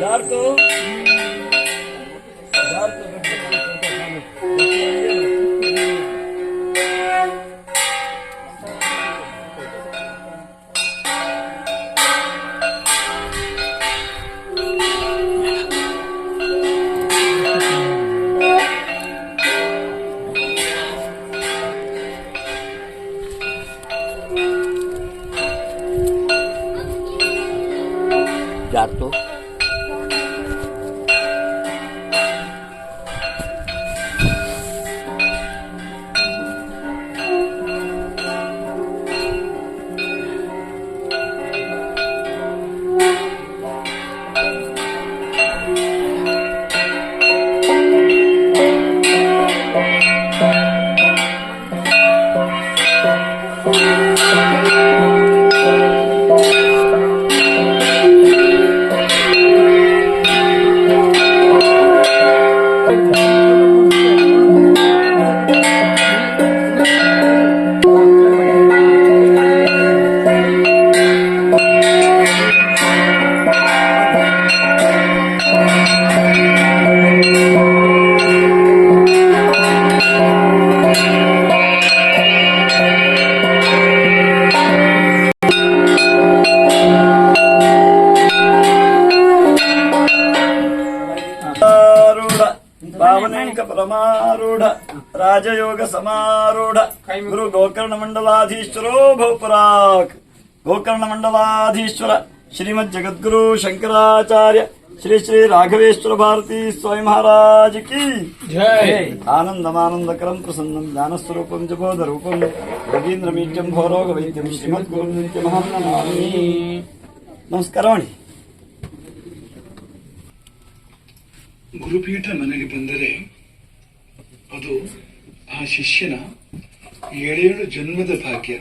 यार तो ಭಾರತಿ ಸ್ವಾಮಿ ಮಹಾರಾಜ್ ಕಿ ಜೈ ಆನಂದಮಾನಂದಕರಂ ಪ್ರಸನ್ನಂ ಜ್ಞಾನಸ್ವರೂಪಂ ಜಬೋಧ ರೂಪಂ ಯೋಗೀಂದ್ರ ಮೀಟ್ಯಂ ಭೋರೋಗ ವೈದ್ಯಂ ಶ್ರೀಮದ್ ಗುರು ನಿತ್ಯಮಹಂ ನಮಾಮಿ ನಮಸ್ಕಾರ ಮಾಡಿ ಗುರುಪೀಠ ಮನೆಗೆ ಬಂದರೆ ಅದು ಆ ಶಿಷ್ಯನ ಏಳೇಳು ಜನ್ಮದ ಭಾಗ್ಯ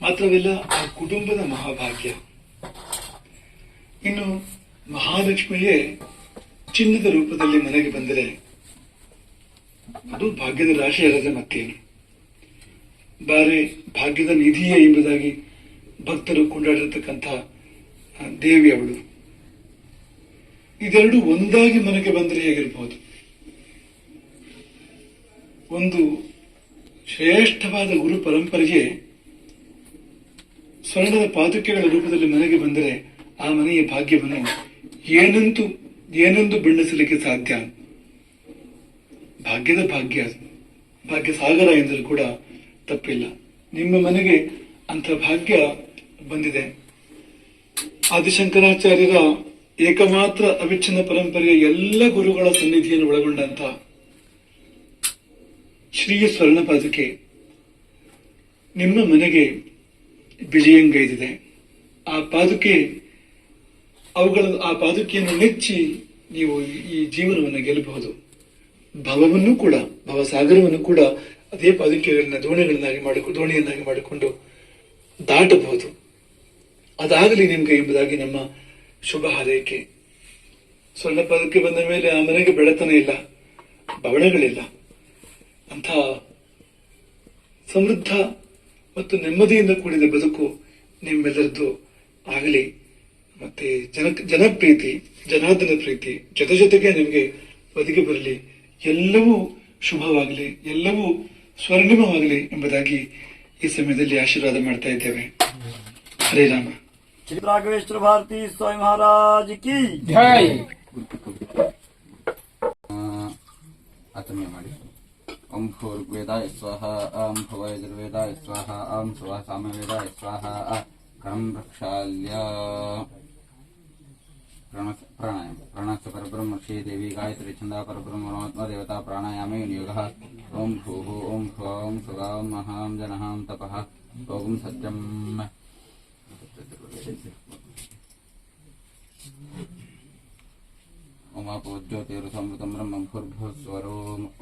ಮಾತ್ರವಲ್ಲ, ಆ ಕುಟುಂಬದ ಮಹಾಭಾಗ್ಯ. ಇನ್ನು ಮಹಾಲಕ್ಷ್ಮಿಯೇ ಚಿನ್ನದ ರೂಪದಲ್ಲಿ ಮನೆಗೆ ಬಂದರೆ ಅದು ಭಾಗ್ಯದ ರಾಶಿ ಅಲ್ಲದೆ ಮತ್ತೇನು? ಬಾರೆ ಭಾಗ್ಯದ ನಿಧಿಯೇ ಎಂಬುದಾಗಿ ಭಕ್ತರು ಕೊಂಡಾಡಿರತಕ್ಕಂಥ ದೇವಿ ಅವಳು. ಇದೆರಡು ಒಂದಾಗಿ ಮನೆಗೆ ಬಂದರೆ ಹೇಗಿರಬಹುದು ಒಂದು ಶ್ರೇಷ್ಠವಾದ ಗುರು ಪರಂಪರೆಗೆ ಸ್ವರ್ಣದ ಪಾದುಕೆಗಳ ರೂಪದಲ್ಲಿ ಮನೆಗೆ ಬಂದರೆ ಆ ಮನೆಯ ಭಾಗ್ಯವನ್ನು ಏನಂತೂ, ಏನೊಂದು ಬಣ್ಣಿಸಲಿಕ್ಕೆ ಸಾಧ್ಯ. ಭಾಗ್ಯದ ಭಾಗ್ಯ ಭಾಗ್ಯ ಸಾಗರ ಎಂದರೂ ಕೂಡ ತಪ್ಪಿಲ್ಲ. ನಿಮ್ಮ ಮನೆಗೆ ಅಂತ ಭಾಗ್ಯ ಬಂದಿದೆ. ಆದಿಶಂಕರಾಚಾರ್ಯರ ಏಕಮಾತ್ರ ಅವಿಚ್ಛಿನ್ನ ಪರಂಪರೆಯ ಎಲ್ಲ ಗುರುಗಳ ಸನ್ನಿಧಿಯನ್ನು ಒಳಗೊಂಡಂತ ಶ್ರೀ ಸ್ವರ್ಣ ಪಾದುಕೆ ನಿಮ್ಮ ಮನೆಗೆ ವಿಜಯಂಗೈದಿದೆ ಆ ಪಾದುಕೆ, ಅವುಗಳ, ಆ ಪಾದುಕೆಯನ್ನು ನೆಚ್ಚಿ ನೀವು ಈ ಜೀವನವನ್ನು ಗೆಲ್ಲಬಹುದು. ಭವವನ್ನು ಕೂಡ, ಭವಸಾಗರವನ್ನು ಕೂಡ ಅದೇ ಪಾದುಕೆಗಳನ್ನ, ದೋಣಿಗಳನ್ನಾಗಿ ಮಾಡಿಕೊಂಡು ದೋಣಿಯನ್ನಾಗಿ ಮಾಡಿಕೊಂಡು ದಾಟಬಹುದು. ಅದಾಗಲಿ ನಿಮ್ಗೆ ಎಂಬುದಾಗಿ ನಮ್ಮ ಶುಭ ಹಾರೈಕೆ. ಸ್ವರ್ಣ ಪದಕ್ಕೆ ಬಂದ ಮೇಲೆ ಆ ಮನೆಗೆ ಬೆಳತನ ಇಲ್ಲ, ಬವಣಗಳಿಲ್ಲ. ಅಂಥ ಸಮೃದ್ಧ ಮತ್ತು ನೆಮ್ಮದಿಯಿಂದ ಕೂಡಿದ ಬದುಕು ನಿಮ್ಮೆಲ್ಲರದ್ದು ಆಗಲಿ. ಮತ್ತೆ ಜನ ಜನಪ್ರೀತಿ ಜನಾರ್ದನ ಪ್ರೀತಿ ಜೊತೆ ಜೊತೆಗೆ ನಿಮಗೆ ಬದುಕಿ ಬರಲಿ. ಎಲ್ಲವೂ ಶುಭವಾಗಲಿ ಎಲ್ಲವೂ ಸ್ವರ್ಣಿಮವಾಗಲಿ ಎಂಬುದಾಗಿ ಈ ಸಮಯದಲ್ಲಿ ಆಶೀರ್ವಾದ ಮಾಡ್ತಾ ಇದ್ದೇವೆ. ಹರೇ ರಾಮ. ಶ್ರೀ ರಾಘವೇಶ್ವರ ಭಾರತಿ ಸ್ವಾಮಿ ಮಹಾರಾಜ್ ಕಿ ಜೈ. ಆತಮ್ಯ ಮಾಡಿ. ओम भूर्वेदाय स्वाहा ओम भुवैर्वेदाय स्वाहा ओम सुवा सामवेदाय स्वाहा क्रम रक्षाल्या प्राणायाम परब्रह्म देवी गायत्री छंदा परब्रह्म परमात्मा देवता प्राणायामे भूः महां तपः ओमापोज्योतिरसमृतं ब्रह्म भूर्भुवस्वरो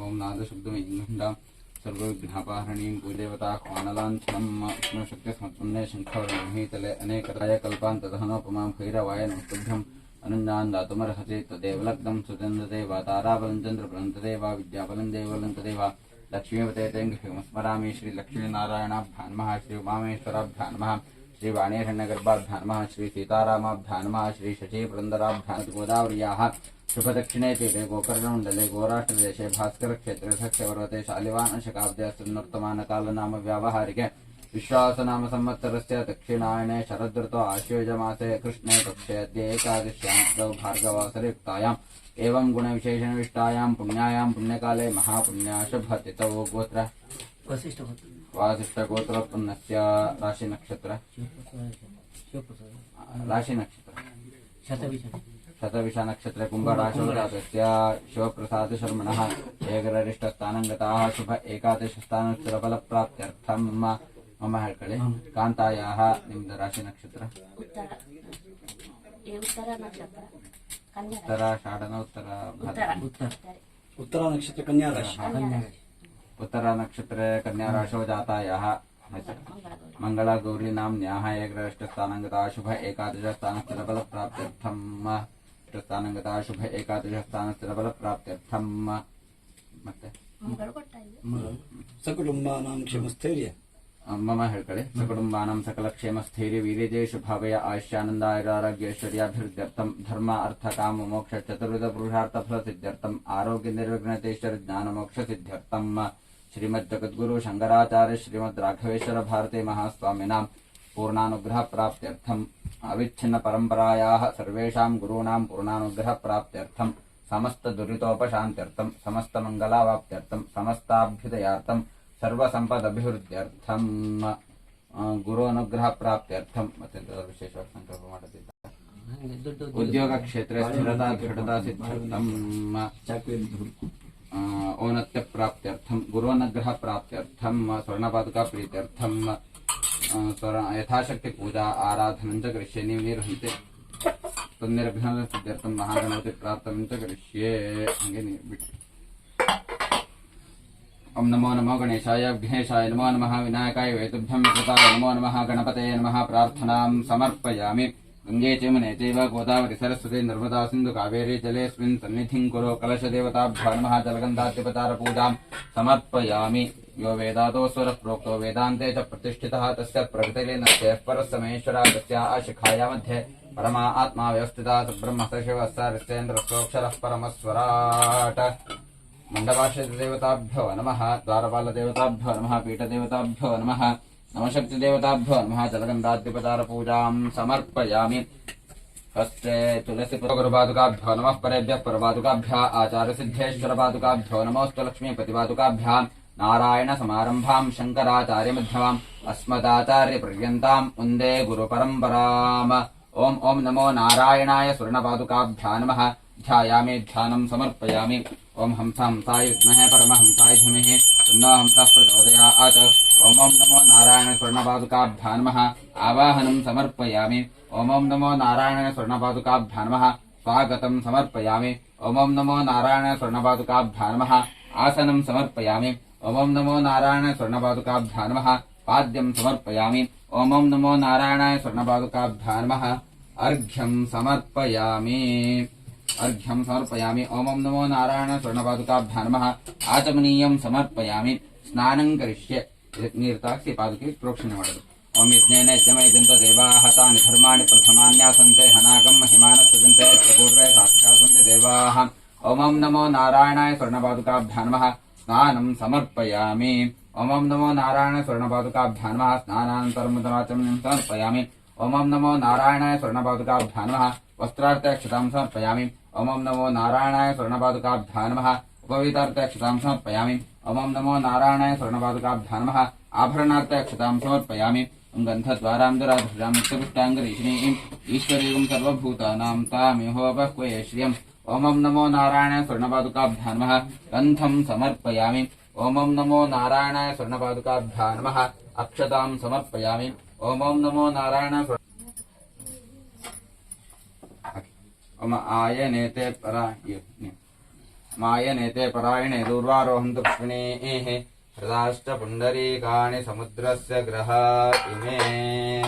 ॐ नादशब्दमिघ्नण्डां सर्वविघ्नापाहरणीं कुलदेवताह्वानलाञ्छनं विष्णुशक्तिस्मत्पुण्ये शङ्खवर्णहीतले अनेकराय कल्पान्तदहनोपमां भैरवाय नमस्तुभ्यम् अनन्यान् दातुमर्हसि तदेव लग्नं सुचन्ददेव ताराबलं चन्द्रबलं तदेव विद्याबलं देवबलं तदेव लक्ष्मीवते तेङ्गस्मरामि श्रीलक्ष्मीनारायणाभ्यां नमः श्री उमामेश्वराभ्यां नमः श्री वाणीहिरण्यगर्भाभ्यां नमः शची शुभदक्षिणे तीरे गोकर्णमण्डले गोराष्ट्रदेशे भास्करक्षेत्रे सख्यपर्वते शालिवानशकाब्दे व्यावहारिके विश्वासनाम संवत्सरस्य दक्षिणायने शरदृतो आश्वेजमासे कृष्णे पक्षे अद्य एकादश्यां भार्गवासरे युक्तायाम् एवं गुणविशेषणविष्टायां पुण्यायां पुण्यकाले महापुण्याशुभतितौ गोत्र. वासिष्ठगोत्रोत्पन्नस्य राशिनक्षत्र शिवप्रसाद ಶತವಿಷ ನಕ್ಷತ್ರ ಕುಂಭರಾಶೋರಾಗತ್ಯ ಶಿವಪ್ರಸಾದ ಶರ್ಮಣಃ ಏಕರರಿಷ್ಟ ಸ್ಥಾನಂಗತಾಃ ಶುಭ ಏಕಾದಶ ಸ್ಥಾನೋತ್ತರ ಫಲ ಪ್ರಾಪ್ತ್ಯರ್ಥ ಮಮ್ಮ ಮಮ್ಮ ಹೇಳ್ಕೊಳ್ಳಿ ಕಾಂತಾಯಾಹ ನಿಮ್ದು ರಾಶಿ ನಕ್ಷತ್ರ ಉತ್ತರ ಷಾಢನ ಉತ್ತರ ಉತ್ತರ ನಕ್ಷತ್ರ ಕನ್ಯಾ ರಾಶಿ ಉತ್ತರ ನಕ್ಷತ್ರ ಕನ್ಯಾ ರಾಶೋ ಜಾತಾಯಾಹ ಮಂಗಳ ಗೌರಿ ನಾಮ್ನ್ಯಾಹ ಏಕರಷ್ಟ ಸ್ಥಾನಾಂಗತ ಶುಭ ಏಕಾದಶ ಸ್ಥಾನಸ್ಥರ ಫಲ ಪ್ರಾಪ್ತ್ಯರ್ಥಂ ಸ್ಥಾನಂಗತಾ ಶುಭ ಏಕಾದಶಸ್ಥಾನಸ್ಥಿರಫಲಪ್ರಾಪ್ತ್ಯರ್ಥಂ ಮತ್ತೆ ಮಗಳು ಕೊಟ್ಟ ಇದು ಸಕುಟುಂಬಾನಾಂ ಕ್ಷೇಮಸ್ಥೈರ್ಯ ಮಮ ಹೇಳ್ಕೊಳ್ಳಿ ಸಕುಟುಂಬಾನಾಂ ಸಕಲ ಕ್ಷೇಮ ಸ್ಥೈರ್ಯ ವೀರ್ಯಜಯ ಶುಭಾವಯ ಆಯುಷ್ಯಾನಂದಾಯುರಾರೋಗ್ಯೈಶ್ವರ್ಯಾಭಿವೃದ್ಧ್ಯರ್ಥಂ ಧರ್ಮ ಅರ್ಥ ಕಾಮ ಮೋಕ್ಷ ಚತುರ್ವಿಧ ಪುರುಷಾರ್ಥ ಫಲ ಸಿದ್ಧ್ಯರ್ಥಂ ಆರೋಗ್ಯ ನಿರ್ವಿಘ್ನತೇಶ್ವರ ಜ್ಞಾನ ಮೋಕ್ಷ ಸಿದ್ಧ್ಯರ್ಥಂ ಶ್ರೀಮದ್ ಜಗದ್ಗುರು ಶಂಕರಾಚಾರ್ಯ ಶ್ರೀಮದ್ ರಾಘವೇಶ್ವರ ಭಾರತಿ ಮಹಾಸ್ವಾಮಿನಾಂ पूर्णानुग्रहप्राप्त्यर्थम्। अविच्छिन्नपरम्परायाः सर्वेषाम् गुरूणाम् पूर्णानुग्रहप्राप्त्यर्थम्। समस्तदुरितोपशान्त्यर्थम्, समस्तमङ्गलावाप्त्यर्थम्, समस्ताभ्युदयार्थम्, सर्वसम्पदभिवृद्ध्यर्थम्। गुरूनुग्रहप्राप्त्यर्थम् अत्यन्त विशेषवाक् सङ्कल्पं उद्योग उद्योगक्षेत्रे स्थिरता दृढता गुरुनुग्रह औनत्यप्राप्त्यर्थम् स्वर्णपादुका स्वर्णपादुकाप्रीत्यर्थम् यथाशक्ति पूजा आराधन च करिष्ये निर्हन्ते तन्निरभ्यां ओम नमो नमो गणेशाय विघ्नेशाय नमो नमः विनायकाय वेतुभ्यं कृताय नमो नमः गणपतये नमः, प्रार्थनां समर्पयामि। गङ्गे च यमुने चैव गोदावरि सरस्वती नर्मदा सिन्धु कावेरी जलेऽस्मिन् सन्निधिं कुरु कलशदेवताभ्यो नमः जलगन्धाद्यपचारपूजां समर्पयामि यो वेदातो स्वरः प्रोक्तो वेदान्ते च प्रतिष्ठितः तस्य प्रकृतिलीनस्य परस्समेश्वरा तस्य आशिखाया मध्ये परमा आत्मा व्यवस्थिता सब्रह्म शिवः सरस्तेन्द्रस्वक्षरः परमस्वराट मण्डपाशदेवताभ्यो नमः द्वारपालदेवताभ्यो नमः पीठदेवताभ्यो नमः नवशक्तिदेवताभ्यो नमः जलगन्धाद्यपचारपूजां समर्पयामि। हस्ते तुलसीपुरगुरुपादुकाभ्यो नमः परेभ्यः परपादुकाभ्यः आचार्यसिद्धेश्वरपादुकाभ्यो नमोऽस्तु लक्ष्मीपतिपादुकाभ्यः नारायणसमारम्भाम् शङ्कराचार्यमध्यमाम्, अस्मदाचार्यपर्यन्ताम्, वंदे गुरुपरम्पराम्। ॐ ॐ नमो नारायणाय स्वर्णपादुकाभ्या नमः। ध्यायामि, ध्यानं समर्पयामि। ॐ हंसां साय विद्महे परमहंसाय तन्नो हंसः प्रचोदयात्। ॐ ॐ नमो नारायण स्वर्णपादुकाभ्या नमः। आवाहनं समर्पयामि। ॐ ॐ नमो नारायण स्वर्णपादुकाभ्या नमः। स्वागतं समर्पयामि। ॐ ॐ नमो नारायण स्वर्णपादुकाभ्या नमः। आसनं समर्पयामि। ॐ ॐ नमो नारायण स्वर्णपादुकाभ्या नमः। पाद्यं समर्पयामि। ॐ ॐ नमो नारायणाय स्वर्णपादुकाभ्या नमः। अर्घ्यं समर्पयामि। अर्घ्यं समर्पयामि ॐ ॐ नमो नारायण स्वर्णपादुकाभ्या नमः आचमनीयं समर्पयामि स्नानं करिष्ये ನೀರ್ತಾಕ್ಸಿ ಪಾದುಕಿ ಪ್ರೋಕ್ಷಣೆ ಮಾಡೋದು ಓಂ ಯಜ್ಞೇನ ಯಜ್ಞಮಯಜಂತ ದೇವಾಹ ತಾನಿ ಧರ್ಮಾಣಿ ಪ್ರಥಮಾನ್ಯಾಸಂತೆ ಹನಾಗಂ ಮಹಿಮಾನಸ್ತಜಂತೆ ತ್ರಿಪೂರ್ವೇ ಸಾಕ್ಷಾಸಂತೆ ದೇವಾಹ ಓಂ ಓಂ ನಮೋ ನಾರಾಯಣಾಯ ಸ್ವರ್ಣಪಾದುಕಾಭ್ಯಾ ನಮಃ ಸ್ನಾನಂ ಸಮರ್ಪಯಾಮಿ ಓಂ ಓಂ ನಮೋ ನಾರಾಯಣ ಸ್ವರ್ಣಪಾದುಕಾಭ್ಯಾ ನಮಃ ಸ್ನಾನಾನಂತರಂ ಮುದರಾಚಮನಂ ಸಮರ್ಪಯಾಮಿ ಓಂ ಓಂ ನಮೋ ನಾರಾಯಣಾಯ ಸ್ವರ್ಣಪಾದುಕಾಭ್ಯಾ ನಮಃ ವಸ್ತ್ರಾರ್ಥಕ್ಷತಾಂ ಸಮರ್ಪಯಾಮಿ ओम नमो नारायणाय स्वर्णपादुकाभ्या नमः। उपवीतार्थे अक्षतां समर्पयामि। ओम नमो नारायणाय स्वर्णपादुकाभ्या नमः। आभरणार्थे अक्षतां समर्पयामि ओं गन्धद्वारान्दराधुरां सर्वभूतानां नमो नारायण स्वर्णपादुकाभ्या नमः। गन्धं समर्पयामि। नमो नारायणाय स्वर्णपादुकाभ्या नमः। अक्षतां समर्पयामि। ओमं नमो नारायण स्वर्ण मम दूर्वाहंत परा ये- ये- मायनेते परायणे दूर्वारोहन्तु पुष्पिणीः हृदाश्च पुण्डरीकाणि इमे।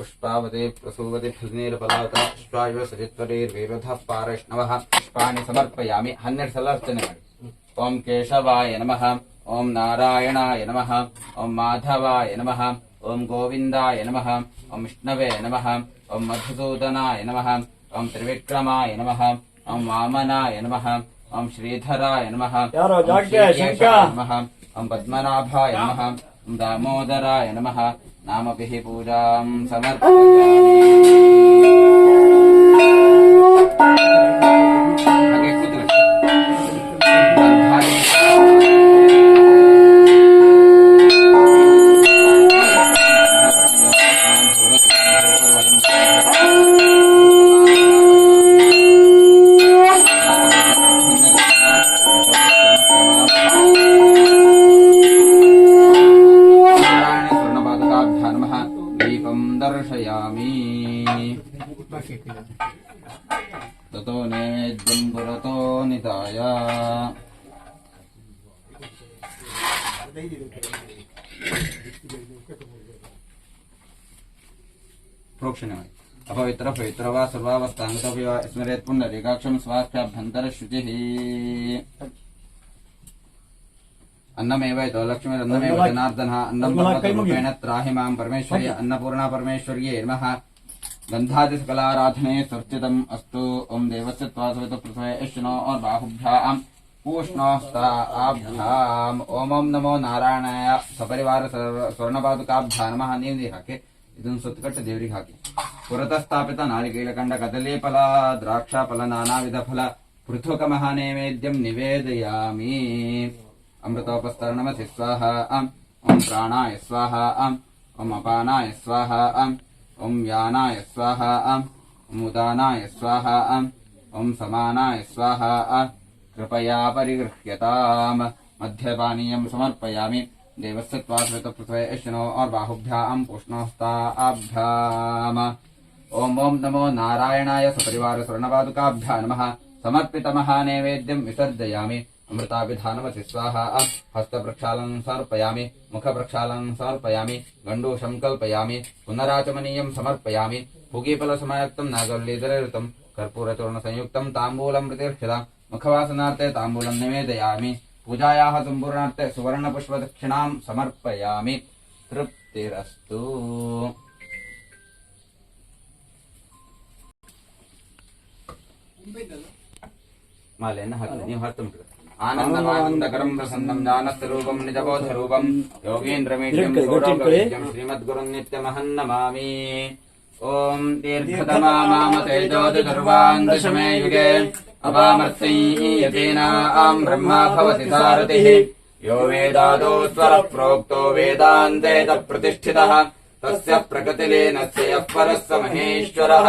पुष्पावते प्रसूवते फलनीरफलावता पुष्पाव पारैष्णव पुष्पाणी समर्पयामि हन्नेर सलर्चने ओम केशवाय नमः ओम नारायणाय नमः ओम माधवाय नम ओम गोविंदाय नमः ओम विष्णवे नमः ओम मधुसूदनाय नम ओं त्रिविक्रमाय नम ओं वामनाय नम ओं श्रीधराय नमः यारो पद्मनाभाय नमः दामोदराय नम nama pihi pujam samar pujam प्रोक्षणीय अपवित्र पवित्र वा सर्वावस्थांगतपि वा स्मरेत् पुण्डरीकाक्षं स्वास्थ्याभ्यन्तरशुचिः अन्नमेव जनार्दनः अन्नं त्राहि माँ अन्नपूर्णा नमः। अस्तु। ॐ देवस्य बाहुभ्याम् नमो नारायणाय। सपरिवार स्वर्णपादुकाभ्या नमः। निन्दि ಇದನ್ನು ಸುತ್ತಕಟ್ಟು ದೇವರಿಗೆ ಹಾಕಿ ಪುರತ ಸ್ಥಾಪಿತ ನಾರಿಕೇಲಕಂಡ ಕದಲಿ ಫಲ ದ್ರಾಕ್ಷಾ ಫಲ ನಾನಾ ವಿಧ ಫಲ ಪೃಥುಕ ಮಹಾನೈವೇದ್ಯಂ ನಿವೇದಯಾಮಿ ಅಮೃತೋಪಸ್ತರಣಮಸಿ ಸ್ವಾಹ ಅಂ ಓಂ ಪ್ರಾಣಾಯ ಸ್ವಾಹ ಅಂ ಓಂ ಅಪಾನಾಯ ಸ್ವಾಹ ಅಂ ಓಂ ವ್ಯಾನಾಯ ಸ್ವಾಹ ಅಂ ಓಂ ಉದಾನಾಯ ಸ್ವಾಹ ಅಂ ಓಂ ಸಮಾನಾಯ ಸ್ವಾಹ ಅ कृपया परिगृह्यताम् मध्यपानीयम् समर्पयामि यशनो और बाहुभ्याम् पुष्णोस्ताभ्याम्। ॐ नमो नारायणाय सपरिवार स्वर्णपादुकाभ्या नमः। समर्पितमहानैवेद्यम् विसर्जयामि। अमृताभिधानमसि स्वाहा। हस्तप्रक्षालनं समर्पयामि। मुखप्रक्षालनं समर्पयामि। गण्डूषं कल्पयामि। पुनराचमनीयं समर्पयामि। पूगीफलसमयुक्तं नागवल्लीधरयुतं कर्पूरचूर्णसंयुक्तं ताम्बूलं प्रतिर्क्षिताम् मुखवासनार्थे ताम्बूलं निवेदयामि। पूजायाः सम्पूर्णार्थे सुवर्णपुष्पदक्षिणां समर्पयामि तृप्तिरस्तु ಮಾಲೆಯನ್ನು ಹಾಕಿ ನೀವು ಹತ್ತು ಮುಟ್ಟ ಆನಂದಮಾನಂದಕರಂ ಪ್ರಸನ್ನಂ ಜ್ಞಾನಸ್ವರೂಪಂ ನಿಜಬೋಧರೂಪಂ ಯೋಗೇಂದ್ರಮೇಶ್ವರಂ ಇಟ್ಕೊಳ್ಳಿ, ಗಟ್ಟಿ ಇಟ್ಕೊಳ್ಳಿ. ಶ್ರೀಮದ್ಗುರುಂ ನಿತ್ಯಮಹನ್ನಮಾಮಿ ಓಂ ದೀರ್ಘತಮಾ ಮಾಮ ತೇಜೋದಿ ಸರ್ವಾನ್ ದಶಮೇ ಯುಗೆ ಅಪಾಮರ್ತ್ಯೈ ಯತೇನಾಂ ಬ್ರಹ್ಮ ಭವತಿ ಸಾರಥಿಃ ಯೋ ವೇದಾದೋ ಸ್ವರ ಪ್ರೋಕ್ತೋ ವೇದಾಂತೆ ಪ್ರತಿಷ್ಠಿತಃ ತಸ್ಯ ಪ್ರಕೃತಿಲೇನಸ್ಯ ಯಃ ಪರಃ ಸ ಮಹೇಶ್ವರಃ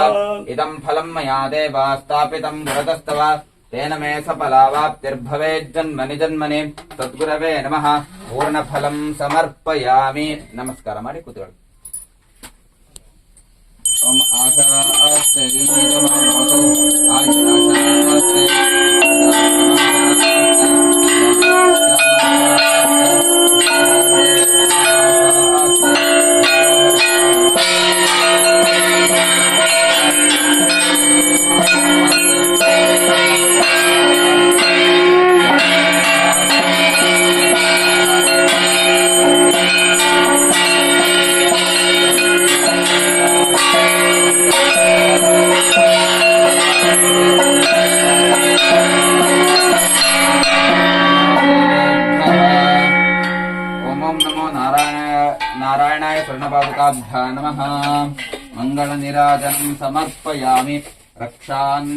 ಇದಂ ಫಲಂ ಮಯಾ ದೇವಾ ಸ್ಥಾಪಿತಂ ಭರತಸ್ತವ ತೇನ ಮೇ ಸಫಲಾವಾಪ್ತಿರ್ಭವೇಜ್ಜನ್ಮನಿ ಜನ್ಮನಿ ಸದ್ಗುರವೇ ನಮಃ ಪೂರ್ಣಫಲಂ ಸಮರ್ಪಯಾಮಿ ನಮಸ್ಕಾರ ಮಾಡಿ ಕೂತ್ಕೊಳ್ಳಿ ॐ आशा अस्ते आयुराशा अस्ते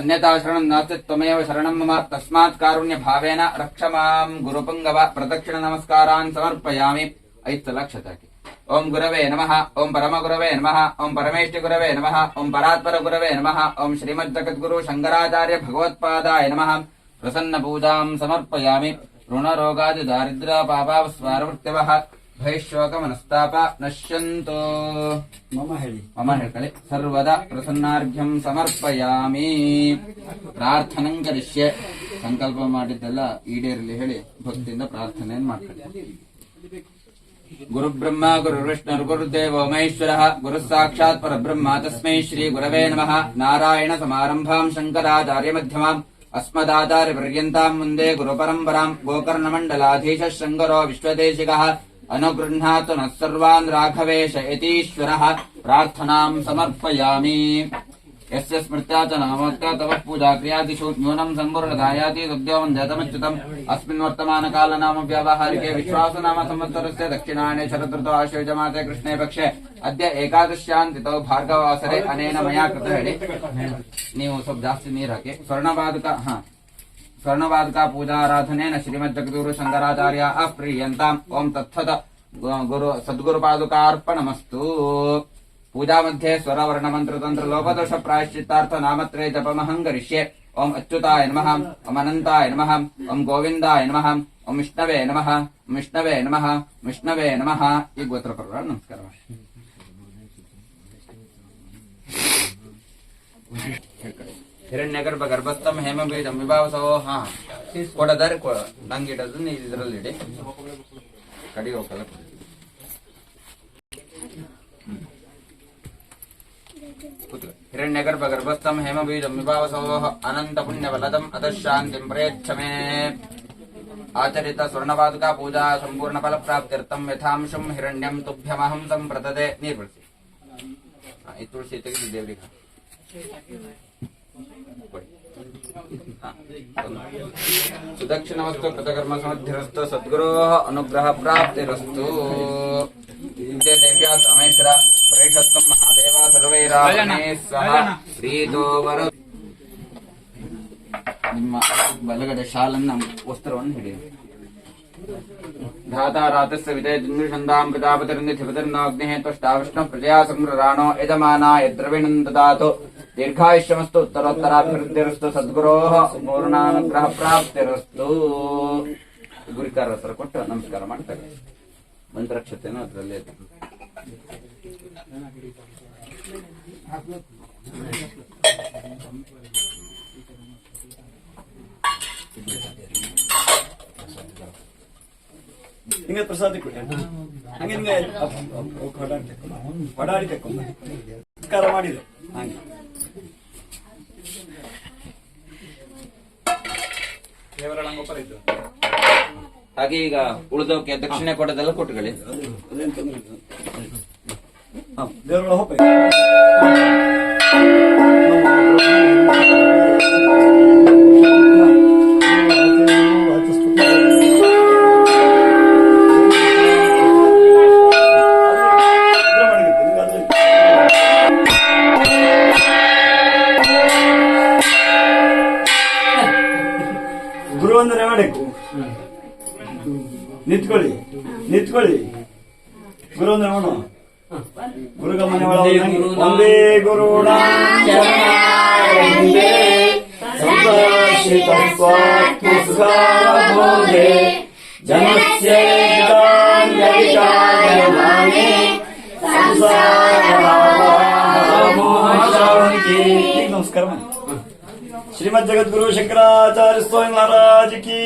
अन्यथा शरणम् नास्ति, त्वमेव शरणम् मम, तस्मात् कारुण्यभावेन रक्ष माम्। गुरुपुङ्गव, प्रदक्षिणनमस्कारान् समर्पयामि। ऐत्सलक्षतके ओम् गुरवे नमः ओम् परमगुरवे नमः ओम् परमेष्टिगुरवे नमः ओम् परात्परगुरवे नमः ओम् श्रीमद्जगद्गुरु शङ्कराचार्य भगवत्पादाय नमः। प्रसन्नपूजाम् समर्पयामि। ऋणरोगादिदारिद्र्यपापावस्वारवृत्तवः ಭಯಶೋಕ ಮನಸ್ತಾಪ ನಶ್ಯಂತು ಮಮ ಹೇಳಿ. ಮಮ ಹೇಳ್ಕಳಿ. ಸರ್ವದ ಪ್ರಸನ್ನಾರ್ಘ್ಯಂ ಸಮರ್ಪಯಾಮಿ. ಪ್ರಾರ್ಥನಂ ಕರಿಷ್ಯೆ. ಸಂಕಲ್ಪ ಮಾಡಿದ್ದೆಲ್ಲ ಈಡೇರಲಿ ಹೇಳಿ ಭಕ್ತಿಯಿಂದ ಪ್ರಾರ್ಥನೆಯನ್ನು ಮಾಡ್ಕೊಳ್ಳಿ ಗುರು ಬ್ರಹ್ಮ ಗುರು ವಿಷ್ಣು ಗುರುದೇವೋ ಮಹೇಶ್ವರ ಗುರು ಸಾಕ್ಷಾತ್ ಪರಬ್ರಹ್ಮ ತಸ್ಮೈ ಶ್ರೀ ಗುರವೇ ನಮಃ. ನಾರಾಯಣ ಸಮಾರಂಭಾಂ ಶಂಕರಾಚಾರ್ಯ ಮಧ್ಯಮಾಂ. ಅಸ್ಮದಾಚಾರ್ಯ ಪರ್ಯಂತಾಂ ಮುಂದೆ ಗುರು ಪರಂಪರಾಂ ಗೋಕರ್ಣ ಮಂಡಲಾಧೀಶ ಶೃಂಗರೋ ವಿಶ್ವದೇಶಿಕಃ. ಅನುಗೃಹ್ಣಾತು ನಃ ಸರ್ವಾನ್ ರಾಘವೇಶ ಯತೀಶ್ವರಃ ಪ್ರಾರ್ಥನಾಂ ಸಮರ್ಪಯಾಮಿ यस्य स्मृत्या च नामोक्ता तव पूजा क्रियादिषु न्यूनम् सम्पूर्णधायाति तद्योमम् जातमच्युतम् अस्मिन् वर्तमानकाल नाम व्यावहारिके विश्वास नाम संवत्सरस्य दक्षिणायने शरदृतो आश्वयुजमासे कृष्णे पक्षे अद्य एकादश्यान्तितो भार्गववासरे अनेन मया कृत ಹೇಳಿ ನೀವು ಸ್ವಲ್ಪ ಜಾಸ್ತಿ ನೀರು ಹಾಕಿ ಸ್ವರ್ಣಪಾದುಕ ಹಾ स्वर्णवाद का पूजा आराधन श्रीमद जगदुरु शंकराचार्य अप्रियंता ओम तत्सत गुरु सद्गुरु पादुकार्पणमस्तु पूजा मध्ये स्वर वर्ण मंत्र तंत्र लोपदोष प्रायश्चितार्थ नाम जपमहं करिष्ये ओम अच्युताय नमः ओम अनंताय नमः ओम गोविंदाय नमः ओम विष्णवे नमः ओम विष्णवे नमः विष्णवे नमः। ये गोत्र पर नमस्कार। Thank you. ಹಿರಣ್ಯಗರ್ಭ ಗರ್ಭಸ್ಥಂ ಹೇಮಬೀಜಂ ವಿಭಾವಸೋ ಹಾ ಕೊಡದರೆ ನಂಗಿಡೋದು ನೀವು ಇದರಲ್ಲಿ ಇಡಿ ಕಡಿಗೆ ಹೋಗಲ್ಲ हिरण्यगर्भ गर्भस्थम हेमबीजम विभावसोः अनंत पुण्य फलदम अतः शांतिं प्रयच्छ मे आचरित स्वर्णपादुका पूजा संपूर्ण फल प्राप्त्यर्थम यथांशं हिरण्यं तुभ्यमहं संप्रतते निर्वृत्ति ಈ ತುಳಸಿ ತೆಗೆದು ದೇವರಿಗೆ ಕೊಡಿ ಹಾ, ಒಂದು. ಸುದಕ್ಷಿಣ ವಸ್ತು ಕೃತಕರ್ಮ ಸಮಧ್ಯರಸ್ತು ಸದ್ಗುರೋ ಅನುಗ್ರಹ ಪ್ರಾಪ್ತಿರಸ್ತು ವಿದ್ಯೆ ದೇವ್ಯಾ ಸಮೇಶ್ವರ ಪ್ರೇಷತ್ವಂ ಮಹಾದೇವ ಸರ್ವೈರಾವಣೇ ಸ್ವಹ ಶ್ರೀದೋವರ ನಿಮ್ಮ ಬಲಗಡೆ ಶಾಲನ್ನ ವಸ್ತ್ರವನ್ನು ಹಿಡಿಯಿರಿ ಧಾತಾ ರಾತಸ್ಯ ವಿಜಯ ದಿಂದುಷಂದಾಂ ಪ್ರಜಾಪತಿರಂದಿ ಧಿಪತಿರ್ನಾಗ್ನೇಃ ತ್ವಷ್ಟಾವಿಷ್ಣು ಪ್ರಜಯಾ ಸಂಗ್ರರಾಣೋ ಯಜಮಾನ ಯದ್ರವಿಣಂ ದದಾತು దీర్ఘాయుష్యమస్తు ఉత్తరోత్తరాభివృద్ధిరస్తు ಸದ್ಗುರೋಹ ಪೂರ್ಣಾನುಗ್ರಹ ಪ್ರಾಪ್ತಿರಸ್ತು ಗುರಿಕಾರ ಹತ್ರ ಕೊಟ್ಟು ನಮಸ್ಕಾರ ಮಾಡ್ತಾರೆ ಮಂತ್ರಕ್ಷತೆನೂ ಅದರಲ್ಲಿ ಹಿಂಗೆ ಪ್ರಸಾದ ಕೊಡಿ ಹಂಗೆ ಹಿಂಗೆ ಓಡಾಡಿ ತೆಕ್ಕೊಂಡು ಮಾಡಿದ್ರು ಹಾಗೆ ಹಾಗೆ ಈಗ ಉಳಿದವಕ್ಕೆ ದಕ್ಷಿಣ ಕೊಡೋದೆಲ್ಲ ಕೊಟ್ಟುಕೊಳ್ಳಿ ದೇವರ ಹೋಪ Thank. ಗುರು ಅಂದ್ರೆ ಅವನು ಗುರುಗ ಮನೆ ಒಳಗೆ ಒಂದೇ ಗುರುಣ ಜನಸ್ಯ ನಮಸ್ಕಾರ ಶ್ರೀಮದ್ ಜಗದ್ಗುರು ಶಂಕರಾಚಾರ್ಯ ಸ್ವಾಮಿ ಮಹಾರಾಜ ಕಿ.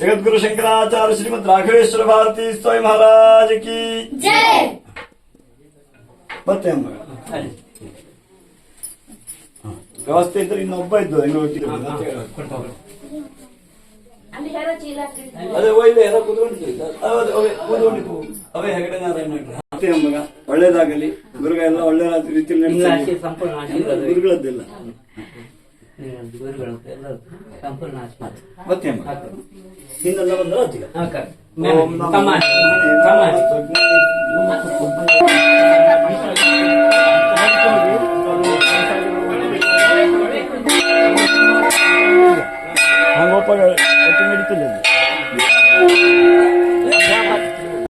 ಜಗದ್ಗುರು ಶಂಕರಾಚಾರ್ಯ ಶ್ರೀಮದ್ ರಾಘವೇಶ್ವರ ಭಾರತಿ ಸ್ವಾಮಿ ಮಹಾರಾಜ ಕಿ. ಮತ್ತೆ ವ್ಯವಸ್ಥೆ ಇದ್ರೆ ಇನ್ನೊಬ್ಬ ಇದ್ದು ಅದೇ ಅವೇ ಹೆಗಡೆ ನಾರಾಯಣ ಮತ್ತೆ ಅಮ್ಮಗ ಒಳ್ಳೇದಾಗಲಿ. ಗುರುಗ ಎಲ್ಲ ಒಳ್ಳೆ ರೀತಿಯಲ್ಲಿ ಗುರುಗಳದ್ದೆಲ್ಲ. ಗುರುಗಳು ಎಲ್ಲರೂ ಸಂಪೂರ್ಣ ಆತ್ಮಹತ್ಯೆ. ಮತ್ತೆ ಹಿಂದೆಲ್ಲ ಬಂದ್ರೆ